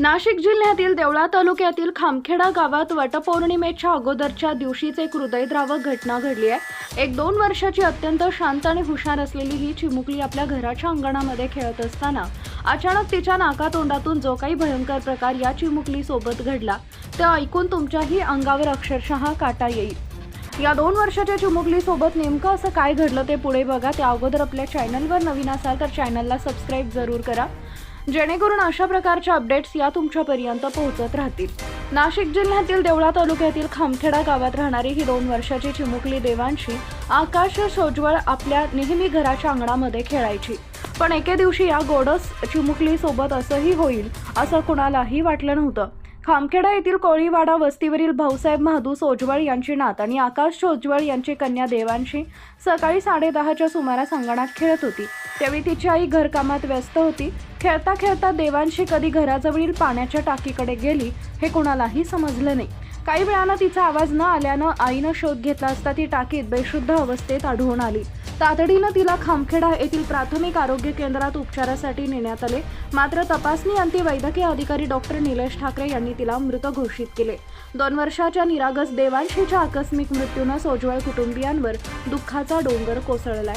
नाशिक जिल्ह्यातील देवळा तालुक्यातील खामखेडा गावात वटपौर्णिमेच्या अगोदरच्या दिवशीच एक हृदयद्रावक घटना घडली आहे. एक दोन वर्षाची अत्यंत शांत आणि हुशार असलेली ही चिमुकली आपल्या घराच्या अंगणामध्ये खेळत असताना अचानक तिच्या नाकातोंडातून जो काही भयंकर प्रकार या चिमुकली सोबत घडला ते ऐकून तुमच्याही अंगावर अक्षरशः काटा येईल. या दोन वर्षाच्या चिमुकली सोबत नेमकं असं काय घडलं ते पुढे बघा. त्या अगोदर आपल्या चॅनलवर नवीन असाल तर चॅनलला सबस्क्राईब जरूर करा. जेणेकरून अशा प्रकारच्या अपडेट्स या तुमच्यापर्यंत पोहोचत राहतील. नाशिक जिल्ह्यातील देवळा तालुक्यातील खामखेडा गावात राहणारी ही दोन वर्षाची चिमुकली देवांशी आकाश सोजवळ आपल्या नेहमी घराच्या अंगणामध्ये खेळायची. पण एके दिवशी या गोडस चिमुकलीसोबत असंही होईल असं कुणालाही वाटलं नव्हतं. खामखेडा येथील कोळीवाडा वस्तीवरील भाऊसाहेब महादू सोजवळ यांची नात आणि आकाश सोजवळ यांची कन्या देवांशी सकाळी साडेदहाच्या सुमारास अंगणात खेळत होती. त्यावेळी तिची आई घरकामात व्यस्त होती. खेळता खेळता देवांशी कधी घराजवळील पाण्याच्या टाकीकडे गेली हे कोणालाही समजलं नाही. काही वेळानं तिचा आवाज न आल्यानं आईनं शोध घेतला असता ती टाकीत बेशुद्ध अवस्थेत आढळून आली. तातडीनं तिला खामखेडा येथील प्राथमिक आरोग्य केंद्रात उपचारासाठी नेण्यात आले. मात्र तपासणी अंती वैद्यकीय अधिकारी डॉक्टर निलेश ठाकरे यांनी तिला मृत घोषित केले. दोन वर्षाच्या निरागस देवांशीच्या आकस्मिक मृत्यूनं सोजवळ कुटुंबियांवर दुःखाचा डोंगर कोसळलाय.